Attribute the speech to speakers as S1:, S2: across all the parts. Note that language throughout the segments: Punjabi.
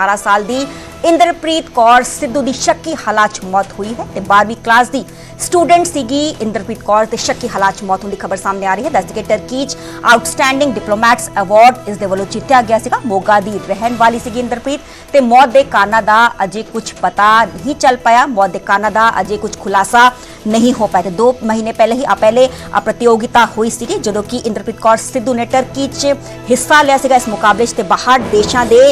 S1: 18 ਸਾਲ ਦੀ ਇੰਦਰਪ੍ਰੀਤ ਕੌਰ ਸਿੱਧੂ ਦੀ ਸ਼ੱਕੀ ਹਾਲਾਤ 'ਚ ਮੌਤ ਹੋਈ ਹੈ ਤੇ 12ਵੀਂ ਕਲਾਸ ਦੀ ਸਟੂਡੈਂਟ ਸੀਗੀ ਇੰਦਰਪ੍ਰੀਤ ਕੌਰ ਤੇ ਸ਼ੱਕੀ ਹਾਲਾਤ 'ਚ ਮੌਤ ਹੋਣ ਦੀ ਖਬਰ ਸਾਹਮਣੇ ਆ ਰਹੀ ਹੈ ਦੱਸਦੇ ਕਿ ਟਰਕੀ 'ਚ ਆਊਟਸਟੈਂਡਿੰਗ ਡਿਪਲੋਮੈਟਸ ਅਵਾਰਡ ਇਸ ਦੇ ਵੱਲੋਂ ਜਿੱਤਿਆ ਗਿਆ ਸੀਗਾ ਮੋਗਾ ਦੀ ਰਹਿਣ ਵਾਲੀ ਸੀਗੀ ਇੰਦਰਪ੍ਰੀਤ ਤੇ ਮੌਤ ਦੇ ਕਾਰਨਾਂ ਦਾ ਅਜੇ ਕੁਝ ਪਤਾ ਨਹੀਂ ਚੱਲ ਪਾਇਆ ਮੌਤ ਦੇ ਕਾਰਨਾਂ ਦਾ ਅਜੇ ਕੁਝ ਖੁਲਾਸਾ ਨਹੀਂ ਹੋ ਪਾਇਆ ਤੇ 2 ਮਹੀਨੇ ਪਹਿਲੇ ਹੀ ਆ ਪਹਿਲੇ ਆ ਪ੍ਰਤੀਯੋਗਿਤਾ ਹੋਈ ਸੀਗੀ ਜਦੋਂ ਕਿ ਇੰਦਰਪ੍ਰੀਤ ਕੌਰ ਸਿੱਧੂ ਨੇ ਟਰਕੀ 'ਚ ਹਿੱਸਾ ਲਿਆ ਸੀਗਾ ਇਸ ਮੁਕਾਬਲੇ 'ਚ ਤੇ ਬਾਹਰ ਦੇਸ਼ਾਂ ਦੇ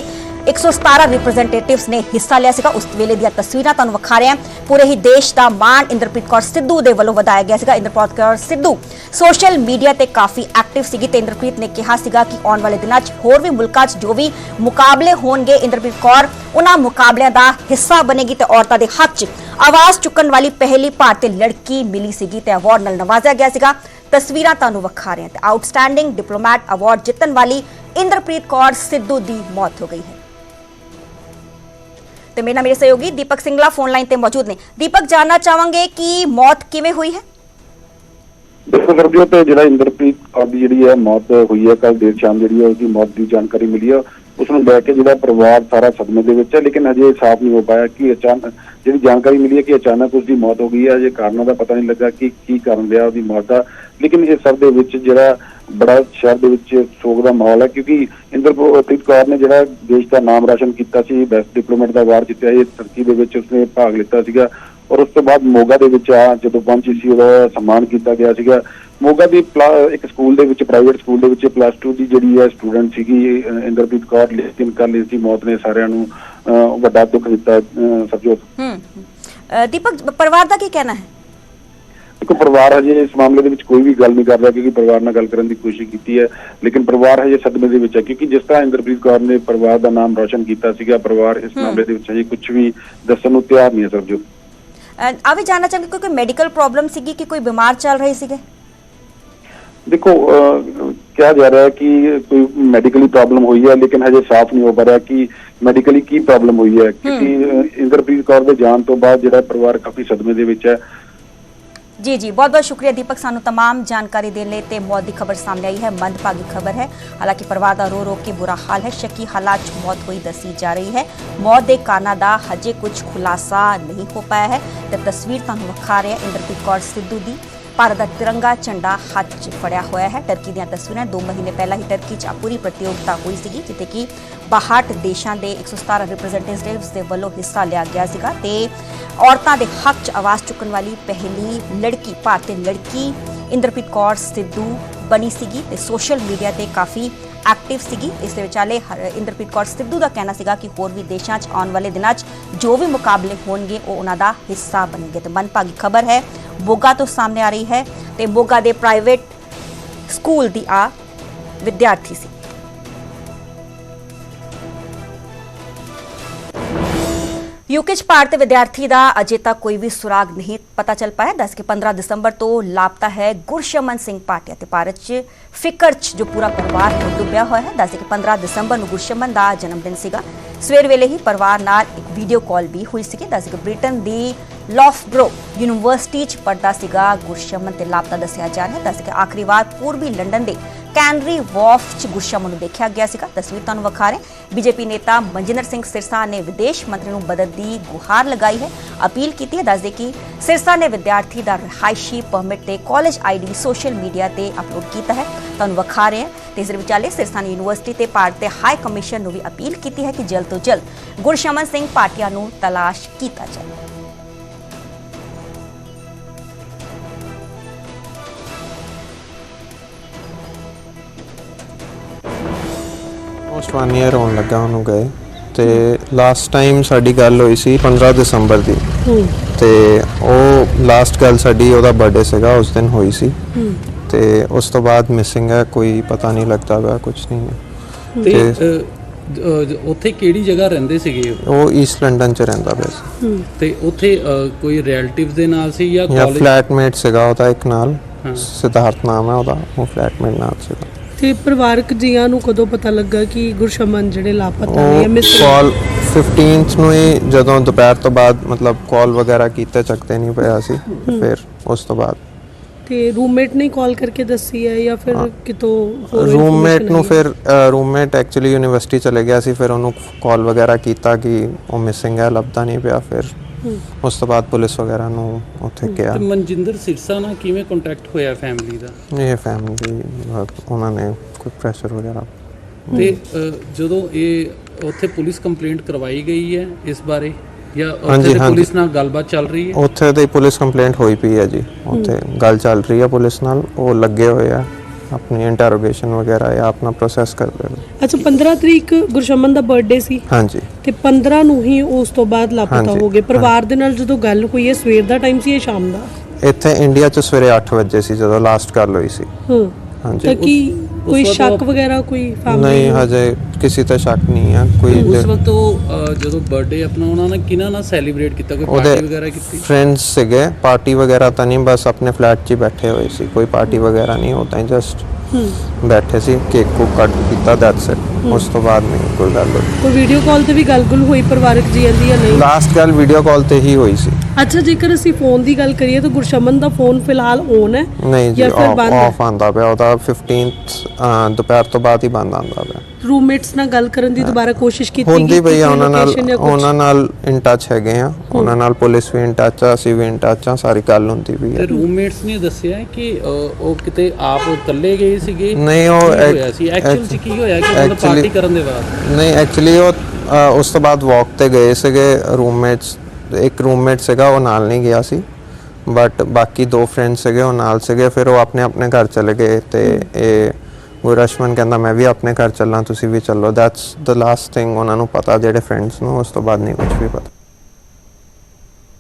S1: 117 ਰਿਪਰੈਜ਼ੈਂਟੇਟਿਵਸ ਨੇ ਹਿੱਸਾ ਲਿਆ ਸੀਗਾ। ਉਸ ਵੇਲੇ ਦੀਆਂ ਤਸਵੀਰਾਂ ਤੁਹਾਨੂੰ ਵਿਖਾ ਰਹੇ ਹਾਂ। ਪੂਰੇ ਹੀ ਦੇਸ਼ ਦਾ ਮਾਣ ਇੰਦਰਪ੍ਰੀਤ ਕੌਰ ਸਿੱਧੂ ਦੇ ਵੱਲੋਂ ਵਧਾਇਆ ਗਿਆ ਸੀਗਾ। ਇੰਦਰਪ੍ਰੀਤ ਕੌਰ ਸਿੱਧੂ ਸੋਸ਼ਲ ਮੀਡੀਆ ਤੇ ਕਾਫੀ ਐਕਟਿਵ ਸੀਗੀ ਤੇ ਇੰਦਰਪ੍ਰੀਤ ਨੇ ਕਿਹਾ ਸੀਗਾ ਕਿ ਆਉਣ ਵਾਲੇ ਦਿਨਾਂ 'ਚ ਹੋਰ ਵੀ ਮੁਲਕਾਂ 'ਚ ਜੋ ਵੀ ਮੁਕਾਬਲੇ ਹੋਣਗੇ, ਇੰਦਰਪ੍ਰੀਤ ਕੌਰ, ਉਹਨਾਂ ਮੁਕਾਬਲਿਆਂ ਦਾ ਹਿੱਸਾ ਬਣੇਗੀ ਤੇ ਔਰਤਾਂ ਦੇ ਹੱਕ 'ਚ ਆਵਾਜ਼ ਚੁੱਕਣ ਵਾਲੀ ਪਹਿਲੀ ਭਾਰਤੀ ਲੜਕੀ ਮਿਲੀ ਸੀਗੀ ਤੇ ਅਵਾਰਡ ਨਾਲ ਨਵਾਜ਼ਿਆ ਗਿਆ ਸੀਗਾ। ਤਸਵੀਰਾਂ ਤੁਹਾਨੂੰ ਵਿਖਾ ਰਹੇ ਹਾਂ ਤੇ ਆਊਟਸਟੈਂਡਿੰਗ ਡਿਪਲੋਮੈਟ ਅਵਾਰਡ ਜਿੱਤਣ ਵਾਲੀ ਇੰਦਰਪ੍ਰੀਤ ਕੌਰ ਸਿੱਧੂ ਦੀ ਮੌਤ ਹੋ ਗਈ ਹੈ। ਤੇ ਮੇਰੇ ਨਾਲ ਮੇਰੇ ਸਹਿਯੋਗੀ ਦੀਪਕ ਸਿੰਗਲਾ ਫੋਨ ਲਾਈਨ ਤੇ ਮੌਜੂਦ ਨੇ ਦੀਪਕ ਜਾਨਣਾ ਚਾਹਾਂਗੇ ਕਿ ਮੌਤ ਕਿਵੇਂ ਹੋਈ ਹੈ
S2: ਦੇਖੋ ਸਰਬੀਓ ਤੇ ਜਿਹੜਾ ਇੰਦਰਪ੍ਰੀਤ ਕੌਰ ਦੀ ਜਿਹੜੀ ਹੈ, ਮੌਤ ਹੋਈ ਹੈ। ਕੱਲ ਦੇਰ ਸ਼ਾਮ ਜਿਹੜੀ ਹੈ, ਉਹਦੀ ਮੌਤ ਦੀ ਜਾਣਕਾਰੀ ਮਿਲੀ ਹੈ। ਉਸ ਨੂੰ ਲੈ ਕੇ ਜਿਹੜਾ ਪਰਿਵਾਰ ਸਾਰਾ ਸਦਮੇ ਦੇ ਵਿੱਚ ਹੈ, ਲੇਕਿਨ ਹਜੇ ਸਾਫ਼ ਨਹੀਂ ਹੋ ਪਾਇਆ ਕਿ ਅਚਾਨਕ ਜਿਹੜੀ ਜਾਣਕਾਰੀ ਮਿਲੀ ਹੈ ਕਿ ਅਚਾਨਕ ਉਸ ਦੀ ਮੌਤ ਹੋ ਗਈ ਹੈ ਅਜੇ ਕਾਰਨਾਂ ਦਾ ਪਤਾ ਨਹੀਂ ਲੱਗਾ ਕਿ ਕੀ ਕਾਰਨ ਰਿਹਾ ਉਹਦੀ ਮੌਤ ਦਾ। ਲੇਕਿਨ ਇਹ ਸਭ ਦੇ ਵਿੱਚ ਜਿਹੜਾ ਬੜਾ ਸ਼ਹਿਰ ਦੇ ਵਿੱਚ ਸੋਗ ਦਾ ਮਾਹੌਲ ਹੈ, ਕਿਉਂਕਿ ਇੰਦਰਪ੍ਰੀਤ ਕੌਰ ਨੇ ਜਿਹੜਾ ਦੇਸ਼ ਦਾ ਨਾਮ ਰੋਸ਼ਨ ਕੀਤਾ ਸੀ, ਬੈਸਟ ਡਿਪਲੋਮੈਟ ਦਾ ਅਵਾਰਡ ਜਿੱਤਿਆ, ਇਹ ਤਰੱਕੀ ਦੇ ਵਿੱਚ ਉਸਨੇ ਭਾਗ ਲਿੱਤਾ ਸੀਗਾ। ਔਰ ਉਸ ਤੋਂ ਬਾਅਦ ਮੋਗਾ ਦੇ ਵਿੱਚ ਆ ਜਦੋਂ ਪਹੁੰਚੀ ਸੀ ਉਹਦਾ ਸਨਮਾਨ ਕੀਤਾ ਗਿਆ ਸੀਗਾ। ਮੋਗਾ ਦੀ ਇੱਕ ਸਕੂਲ ਦੇ ਵਿੱਚ ਪ੍ਰਾਈਵੇਟ ਸਕੂਲ ਦੇ ਵਿੱਚ ਪਲੱਸ 2 ਦੀ ਜਿਹੜੀ ਹੈ ਸਟੂਡੈਂਟ ਸੀਗੀ ਇੰਦਰਪ੍ਰੀਤ ਕੌਰ ਲੇਕਿਨ ਕੱਲ ਇਸ ਦੀ ਮੌਤ ਨੇ ਸਾਰਿਆਂ ਨੂੰ ਵੱਡਾ ਦੁੱਖ ਦਿੱਤਾ ਅਹ, ਸਰਜੋਤ
S1: ਹੂੰ ਦੀਪਕ ਪਰਿਵਾਰ ਦਾ ਕੀ ਕਹਿਣਾ ਹੈ?
S2: ਦੇਖੋ ਪਰਿਵਾਰ ਹਜੇ ਇਸ ਮਾਮਲੇ ਦੇ ਵਿੱਚ ਕੋਈ ਵੀ ਗੱਲ ਨਹੀਂ ਕਰ ਰਿਹਾ ਕਿਉਂਕਿ ਪਰਿਵਾਰ ਨਾਲ ਗੱਲ ਕਰਨ ਦੀ ਕੋਸ਼ਿਸ਼ ਕੀਤੀ ਹੈ। ਲੇਕਿਨ ਪਰਿਵਾਰ ਹਜੇ ਸਦਮੇ ਦੇ ਵਿੱਚ ਹੈ ਕਿਉਂਕਿ ਜਿਸ ਤਰ੍ਹਾਂ ਇੰਦਰਪ੍ਰੀਤ ਕੌਰ ਨੇ ਪਰਿਵਾਰ ਦਾ ਨਾਮ ਰੋਸ਼ਨ ਕੀਤਾ ਸੀਗਾ ਪਰਿਵਾਰ ਇਸ। ਮਾਮਲੇ ਦੇ ਵਿੱਚ ਹਜੇ ਕੁਝ ਵੀ ਦੱਸਣ ਨੂੰ ਤਿਆਰ ਨਹੀਂ ਹੈ ਸਰਜੋਤ
S1: ਅ, ਆ ਵੀ ਜਾਨਣਾ ਚਾਹਾਂਗੇ ਕੋਈ ਮੈਡੀਕਲ ਪ੍ਰੋਬਲਮ ਸੀਗੀ ਕਿ ਕੋਈ ਬਿਮਾਰ ਚੱਲ ਰਹੇ ਸੀਗੇ?
S2: ਦੇਖੋ ਕਿਹਾ ਜਾ ਰਿਹਾ ਹੈ ਕਿ ਕੋਈ ਮੈਡੀਕਲੀ ਪ੍ਰੋਬਲਮ ਹੋਈ ਹੈ ਲੇਕਿਨ ਹਜੇ ਸਾਫ਼ ਨਹੀਂ ਹੋ ਪਾ ਰਿਹਾ ਕਿ ਮੈਡੀਕਲੀ ਕੀ ਪ੍ਰੋਬਲਮ ਹੋਈ ਹੈ। ਕਿਉਂਕਿ ਇੰਦਰਪ੍ਰੀਤ ਕੌਰ ਦੇ ਜਾਣ ਤੋਂ ਬਾਅਦ ਜਿਹੜਾ ਪਰਿਵਾਰ ਕਾਫੀ ਸਦਮੇ ਦੇ ਵਿੱਚ ਹੈ
S1: ਜੀ ਜੀ ਬਹੁਤ ਬਹੁਤ ਸ਼ੁਕਰੀਆ ਦੀਪਕ ਸਾਨੂੰ तमाम ਜਾਣਕਾਰੀ ਦੇਣ ਲਈ ਤੇ ਮੌਤ ਦੀ ਖਬਰ ਸਾਹਮਣੇ ਆਈ ਹੈ ਮੰਦਭਾਗੀ ਖਬਰ ਹੈ ਹਾਲਾਂਕਿ ਪਰਿਵਾਰ ਦਾ ਰੋ ਰੋ ਕੇ ਬੁਰਾ ਹਾਲ ਹੈ ਸ਼ੱਕੀ ਹਾਲਾਤ 'ਚ ਮੌਤ ਹੋਈ ਦੱਸੀ ਜਾ ਰਹੀ ਹੈ ਮੌਤ ਦੇ ਕਾਰਨਾਂ ਦਾ ਹਜੇ ਕੁਝ ਖੁਲਾਸਾ ਨਹੀਂ ਹੋ ਪਾਇਆ ਹੈ ਤੇ ਤਸਵੀਰ ਤੁਹਾਨੂੰ ਵਿਖਾ ਰਹੇ ਹਾਂ ਇੰਦਰਪ੍ਰੀਤ ਕੌਰ ਸਿੱਧੂ ਦੀ ਭਾਰਤ ਦਾ ਤਿਰੰਗਾ ਝੰਡਾ ਹੱਥ 'ਚ ਫੜਿਆ ਹੋਇਆ ਹੈ। ਟਰਕੀ ਦੀਆਂ ਤਸਵੀਰਾਂ 2 ਮਹੀਨੇ ਪਹਿਲਾਂ ਹੀ ਟਰਕੀ 'ਚ ਪੂਰੀ ਪ੍ਰਤੀਯੋਗਤਾ ਹੋਈ ਸੀਗੀ, ਜਿੱਥੇ ਕਿ 62 ਦੇਸ਼ਾਂ ਦੇ 117 ਰਿਪਰੈਜ਼ੈਂਟੇਟਿਵਸ ਦੇ ਵੱਲੋਂ ਹਿੱਸਾ ਲਿਆ ਗਿਆ ਸੀਗਾ ਤੇ ਔਰਤਾਂ ਦੇ ਹੱਕ 'ਚ ਆਵਾਜ਼ ਚੁੱਕਣ ਵਾਲੀ ਪਹਿਲੀ ਲੜਕੀ, ਭਾਰਤੀ ਲੜਕੀ ਇੰਦਰਪ੍ਰੀਤ ਕੌਰ ਸਿੱਧੂ ਬਣੀ ਸੀਗੀ ਤੇ ਸੋਸ਼ਲ ਮੀਡੀਆ ਤੇ ਕਾਫੀ ਐਕਟਿਵ ਸੀਗੀ। ਇਸ ਦੇ ਵਿਚਾਲੇ ਇੰਦਰਪ੍ਰੀਤ ਕੌਰ ਸਿੱਧੂ ਦਾ ਕਹਿਣਾ ਸੀਗਾ ਕਿ ਹੋਰ ਵੀ ਦੇਸ਼ਾਂ 'ਚ ਆਉਣ ਵਾਲੇ ਦਿਨਾਂ 'ਚ ਜੋ ਵੀ ਮੁਕਾਬਲੇ ਹੋਣਗੇ, ਉਹ ਉਹਨਾਂ ਦਾ ਹਿੱਸਾ ਬਣਨਗੇ। ਤੇ ਮਨਭਾਗੀ ਖਬਰ ਹੈ ਮੋਗਾ ਤੋਂ ਸਾਹਮਣੇ ਆ ਰਹੀ ਹੈ ਤੇ ਮੋਗਾ ਦੇ ਪ੍ਰਾਈਵੇਟ ਸਕੂਲ ਦੀ ਆ ਵਿਦਿਆਰਥੀ ਸੀ। ਯੂਕੇ ਚ ਭਾਰਤੀ ਵਿਦਿਆਰਥੀ ਦਾ ਅਜੇ ਤੱਕ ਕੋਈ ਵੀ ਸੁਰਾਗ ਨਹੀਂ ਪਤਾ ਚੱਲ ਪਾਇਆ। ਦੱਸ ਕੇ 15 ਦਸੰਬਰ ਤੋਂ ਲਾਪਤਾ ਹੈ ਗੁਰਸ਼ਮਨ ਸਿੰਘ ਪਾਟਿਆ ਤੇ ਭਾਰਤ ਚ ਫਿਕਰ ਚ ਜੋ ਪੂਰਾ ਪਰਿਵਾਰ ਡੁੱਬਿਆ ਹੋਇਆ ਹੈ। ਦੱਸ ਕਿ 15 ਦਸੰਬਰ ਨੂੰ ਗੁਰਸ਼ਮਨ ਦਾ ਜਨਮ ਦਿਨ ਸੀਗਾ। ਸਵੇਰ ਵੇਲੇ ਹੀ ਪਰਿਵਾਰ ਨਾਲ ਇੱਕ ਵੀਡੀਓ ਕਾਲ ਵੀ ਹੋਈ ਸੀਗੀ। ਦੱਸ ਕਿ ਬ੍ਰਿਟਨ ਦੀ ਲੌਫਬਰੋ ਯੂਨੀਵਰਸਿਟੀ ਚ ਪੜਦਾ ਸੀਗਾ, ਗੁਰਸ਼ਮਨ ਤੇ ਲਾਪਤਾ ਦੱਸਿਆ ਜਾ ਰਿਹਾ। ਦੱਸ ਕਿ ਆਖਰੀ ਵਾਰ ਪੂਰਬੀ ਲੰਡਨ ਦੇ ਕੈਨਰੀ ਵਾਫ ਚ ਗੁਰਸ਼ਮਨ ਨੂੰ ਦੇਖਿਆ ਗਿਆ ਸੀਗਾ। ਤਸਵੀਰ ਤੁਹਾਨੂੰ ਵਿਖਾ ਰਹੇ ਬੀਜੇਪੀ ਨੇਤਾ ਮਨਜਿੰਦਰ ਸਿੰਘ ਸਿਰਸਾ ਨੇ ਵਿਦੇਸ਼ ਮੰਤਰੀ ਨੂੰ ਮਦਦ ਦੀ ਗੁਹਾਰ ਲਗਾਈ ਹੈ, ਅਪੀਲ ਕੀਤੀ ਹੈ। ਦੱਸਦੇ ਕਿ ਸਿਰਸਾ ਨੇ ਵਿਦਿਆਰਥੀ ਦਾ ਰਿਹਾਇਸ਼ੀ ਪਰਮਿਟ ਤੇ ਕਾਲਜ ਆਈਡੀ ਸੋਸ਼ਲ ਮੀਡੀਆ ਤੇ ਅਪਲੋਡ ਕੀਤਾ ਹੈ। ਤੁਹਾਨੂੰ ਵਿਖਾ ਰਹੇ ਹਾਂ। ਤੇ ਇਸ ਵਿਚਾਲੇ ਸਿਰਸਾ ਨੇ ਯੂਨੀਵਰਸਿਟੀ ਤੇ ਭਾਰਤ ਦੇ ਹਾਈ ਕਮਿਸ਼ਨ ਨੂੰ ਵੀ ਅਪੀਲ ਕੀਤੀ ਹੈ ਕਿ ਜਲਦ ਤੋਂ ਜਲਦ ਗੁਰਸ਼ਮਨ ਸਿੰਘ ਪਾਟਿਆ ਨੂੰ ਤਲਾਸ਼ ਕੀਤਾ ਜਾਵੇ।
S3: ਈਅਰ ਹੋਣ ਲੱਗਾ ਉਹਨੂੰ ਗਏ ਤੇ ਲਾਸਟ ਟਾਈਮ ਸਾਡੀ ਗੱਲ ਹੋਈ ਸੀ 15 ਦਸੰਬਰ ਦੀ। ਤੇ ਉਹ ਲਾਸਟ ਗੱਲ ਸਾਡੀ ਉਹਦਾ ਬਰਥਡੇ ਸੀਗਾ ਉਸ ਦਿਨ ਹੋਈ ਸੀ। ਤੇ ਉਸ ਤੋਂ ਬਾਅਦ ਮਿਸਿੰਗ ਹੈ ਕੋਈ ਪਤਾ ਨਹੀਂ ਲੱਗਦਾ ਵਾ ਕੁਝ ਨਹੀਂ ਹੈ।
S4: ਤੇ ਉੱਥੇ ਕਿਹੜੀ ਜਗ੍ਹਾ ਰਹਿੰਦੇ ਸੀਗੇ? ਉਹ?
S3: ਉਹ ਈਸਟ ਲੰਡਨ ਚ ਰਹਿੰਦਾ ਪਿਆ ਸੀ।
S4: ਤੇ ਉੱਥੇ ਕੋਈ ਰਿਲੇਟਿਵ ਦੇ ਨਾਲ ਸੀ ਜਾਂ
S3: ਜਾਂ
S4: ਕਾਲਜ
S3: ਫਲੈਟਮੇਟ ਸੀਗਾ ਉਹਦਾ ਇੱਕ ਨਾਲ।
S4: ਹਾਂ।
S3: ਸਿਧਾਰਥ ਨਾਮ ਹੈ ਉਹਦਾ ਉਹ ਫਲੈਟਮੇਟ ਨਾਲ ਸੀਗਾ।
S5: ਤੇ ਪਰਿਵਾਰਕ ਜੀਆਂ ਨੂੰ ਕਦੋਂ ਪਤਾ ਲੱਗਾ ਕਿ ਗੁਰਸ਼ਮਨ ਜਿਹੜੇ ਲਾਪਤਾ ਨੇ
S3: ਉਹ
S5: ਜਾਂ ਮਿਸ
S3: ਕਾਲ 15th ਨੂੰ ਹੀ ਜਦੋਂ ਦੁਪਹਿਰ ਤੋਂ ਬਾਅਦ ਮਤਲਬ ਕਾਲ ਵਗੈਰਾ ਕੀਤੇ ਚੱਕਦੇ ਨਹੀਂ ਪਿਆ ਸੀ। ਫਿਰ ਉਸ ਤੋਂ ਬਾਅਦ।
S5: ਤੇ ਰੂਮਮੇਟ ਨੇ ਕਾਲ ਕਰਕੇ ਦੱਸੀ ਹੈ ਜਾਂ ਫਿਰ ਕਿਤੋਂ ਹੋਰ
S3: ਰੂਮਮੇਟ
S5: information
S3: ਨੂੰ
S5: ਆਈ?
S3: ਫਿਰ ਰੂਮਮੇਟ ਐਕਚੁਅਲੀ ਯੂਨੀਵਰਸਿਟੀ ਚਲੇ ਗਿਆ ਸੀ ਫਿਰ ਉਹਨੂੰ ਕਾਲ ਵਗੈਰਾ ਕੀਤਾ ਕਿ ਉਹ ਮਿਸਿੰਗ ਹੈ ਲੱਭਦਾ ਨਹੀਂ ਪਿਆ ਫਿਰ ਉਸ ਤੋਂ ਬਾਅਦ ਪੁਲਿਸ ਵਗੈਰਾ ਨੂੰ ਉੱਥੇ ਗਿਆ
S4: ਤੇ ਮਨਜਿੰਦਰ ਸਿਰਸਾ ਨਾਲ ਕਿਵੇਂ ਕੰਟੈਕਟ ਹੋਇਆ ਫੈਮਿਲੀ ਦਾ?
S3: ਇਹ ਫੈਮਿਲੀ ਉਹਨਾਂ ਨੇ ਕੋਈ ਪ੍ਰੈਸ਼ਰ ਵਗੈਰਾ।
S4: ਤੇ ਅ, ਜਦੋਂ ਇਹ ਉੱਥੇ ਪੁਲਿਸ ਕੰਪਲੇਂਟ ਕਰਵਾਈ ਗਈ ਹੈ ਇਸ ਬਾਰੇ? ਜਾਂ ਉੱਥੇ
S3: ਹਾਂਜੀ,
S4: ਦੀ
S3: ਹਾਂਜੀ।
S4: ਪੁਲਿਸ ਨਾਲ ਗੱਲਬਾਤ ਚੱਲ ਰਹੀ ਹੈ?
S3: ਉੱਥੇ ਦੀ ਪੁਲਿਸ ਕੰਪਲੇਂਟ ਹੋਈ ਪਈ ਹੈ ਜੀ। ਉੱਥੇ ਗੱਲ ਚੱਲ ਰਹੀ ਹੈ ਪੁਲਿਸ ਨਾਲ। ਉਹ ਲੱਗੇ ਹੋਏ ਆ। ਆਪਣੀ ਇੰਟਰੋਗੇਸ਼ਨ ਵਗੈਰਾ ਜਾਂ ਆਪਣਾ ਪ੍ਰੋਸੈਸ ਕਰ ਰਹੇ ਨੇ।
S5: ਅੱਛਾ 15 ਤਰੀਕ ਗੁਰਸ਼ਮਨ ਦਾ ਬਰਥਡੇ ਸੀ।
S3: ਹਾਂਜੀ।
S5: ਤੇ 15 ਨੂੰ ਹੀ ਉਸ ਤੋਂ ਬਾਅਦ ਲਾਪਤਾ
S3: ਹਾਂਜੀ,
S5: ਹੋ ਗਏ। ਪਰਿਵਾਰ ਦੇ ਨਾਲ ਜਦੋਂ ਗੱਲ ਹੋਈ ਹੈ ਸਵੇਰ ਦਾ ਟਾਈਮ ਸੀ ਜਾਂ ਸ਼ਾਮ ਦਾ?
S3: ਇੱਥੇ ਇੰਡੀਆ 'ਚ ਸਵੇਰੇ 8 ਵਜੇ ਸੀ ਜਦੋਂ ਲਾਸਟ ਗੱਲ ਹੋਈ ਸੀ।
S5: ਹਾਂ।
S3: ਹਾਂਜੀ।
S5: ਤਾਂ ਕੀ ਕੋਈ
S4: ਵਕਤ
S5: ਸ਼ੱਕ ਵਗੈਰਾ ਕੋਈ
S3: ਨਹੀਂ
S5: ਫੈਮਿਲੀ
S3: ਹਜੇ ਕਿਸੇ ਤੇ ਸ਼ੱਕ ਨਹੀਂ ਹੈ ਕੋਈ
S4: ਉਸ ਵਕਤ ਉਹ ਅ, ਜਦੋਂ ਬਰਥਡੇ ਆਪਣਾ ਉਹਨਾਂ ਨੇ ਕਿਹਨਾਂ ਨਾਲ ਸੈਲੀਬ੍ਰੇਟ ਕੀਤਾ? ਕੋਈ ਪਾਰਟੀ ਵਗੈਰਾ ਕੀਤੀ?
S3: ਫਰੈਂਡਸ ਸੀਗੇ ਪਾਰਟੀ ਵਗੈਰਾ ਤਾਂ ਨਹੀਂ ਬਸ ਆਪਣੇ ਫਲੈਟ 'ਚ ਹੀ ਬੈਠੇ ਹੋਏ ਸੀ ਕੋਈ ਪਾਰਟੀ ਵਗੈਰਾ ਨਹੀਂ ਉਹ ਤਾਂ ਜਸਟ ਬੈਠੇ ਸੀ ਕੇਕ ਕੋ ਕੱਟ ਕੀਤਾ ਦੈਟਸ ਇਟ ਉਸ ਤੋਂ ਬਾਅਦ ਨਹੀਂ ਕੋਈ ਗੱਲ ਹੋਈ
S5: ਕੋਈ ਵੀਡੀਓ ਕਾਲ ਤੇ ਵੀ ਗੱਲ-ਗੁਲ ਹੋਈ ਪਰਿਵਾਰਕ ਜੀਆਂ ਦੀ ਜਾਂ ਨਹੀਂ?
S3: ਲਾਸਟ ਗੱਲ ਵੀਡੀਓ ਕਾਲ ਤੇ ਹੀ ਹੋਈ ਸੀ।
S5: ਅੱਛਾ ਜੇਕਰ ਅਸੀਂ ਫੋਨ ਦੀ ਗੱਲ ਕਰੀਏ ਤਾਂ ਗੁਰਸ਼ਮਨ ਦਾ ਫੋਨ ਫਿਲਹਾਲ ਔਨ ਹੈ
S3: ਨਹੀਂ ਜੀ
S5: ਜਾਂ ਫਿਰ ਬੰਦ ਹੈ?
S3: ਆਫ ਆਂਦਾ ਪਿਆ ਉਹਦਾ 15th ਅਹ, ਦੁਪਹਿਰ ਤੋਂ ਬਾਅਦ ਹੀ ਬੰਦ ਆਂਦਾ ਪਿਆ।
S5: ਰੂਮਮੇਟਸ ਨਾਲ ਗੱਲ ਕਰਨ ਦੀ ਦੁਬਾਰਾ ਕੋਸ਼ਿਸ਼ ਕੀਤੀ
S3: ਹੁੰਦੀ ਪਈ ਆ ਉਹਨਾਂ ਨਾਲ? ਉਹਨਾਂ ਨਾਲ ਇਨ ਟੱਚ ਹੈਗੇ ਆ। ਉਹਨਾਂ ਨਾਲ ਪੁਲਿਸ ਵੀ ਇਨ ਟੱਚ ਆ ਅਸੀਂ ਵੀ ਇਨ ਟੱਚ ਆ ਸਾਰੀ ਗੱਲ ਹੁੰਦੀ ਪਈ
S4: ਤੇ
S3: ਆ
S4: ਰੂਮਮੇਟਸ ਨੇ ਦੱਸਿਆ ਕਿ ਅ, ਉਹ ਕਿਤੇ ਆਪ ਇਕੱਲੇ ਗਏ ਸੀਗੇ?
S3: ਨਹੀਂ, ਉਹ
S4: ਕੀ
S3: ਐਕ-
S4: ਹੋਇਆ ਸੀ? ਐਕਚੁਅਲ ਚ
S3: ਐਕ-
S4: ਕੀ ਹੋਇਆ ਕਿ ਉਹਨਾਂ
S3: actually-
S4: ਪਾਰਟੀ ਕਰਨ ਦੇ ਬਾਅਦ?
S3: ਨਹੀਂ ਐਕਚੁਅਲੀ ਉਹ ਅ, ਉਸ ਤੋਂ ਬਾਅਦ ਵਾਕ ਤੇ ਗਏ ਸੀਗੇ ਰੂਮਮੇਟਸ ਇੱਕ ਰੂਮਮੇਟ ਸੀਗਾ ਉਹ ਨਾਲ ਨਹੀਂ ਗਿਆ ਸੀ। ਬਟ ਬਾਕੀ ਦੋ ਫਰੈਂਡ ਸੀਗੇ ਉਹ ਨਾਲ ਸੀਗੇ ਫਿਰ ਉਹ ਆਪਣੇ ਆਪਣੇ ਘਰ ਚਲੇ ਗਏ ਤੇ ਇਹ ਗੁਰਸ਼ਮਨ ਕਹਿੰਦਾ ਮੈਂ ਵੀ ਆਪਣੇ ਘਰ ਚੱਲਾਂ ਤੁਸੀਂ ਵੀ ਚੱਲੋ। ਦੈਟਸ ਦ ਲਾਸਟ ਥਿੰਗ ਉਹਨਾਂ ਨੂੰ ਪਤਾ ਜਿਹੜੇ ਫਰੈਂਡਸ ਨੂੰ ਉਸ ਤੋਂ ਬਾਅਦ ਨਹੀਂ ਕੁਝ ਵੀ ਪਤਾ।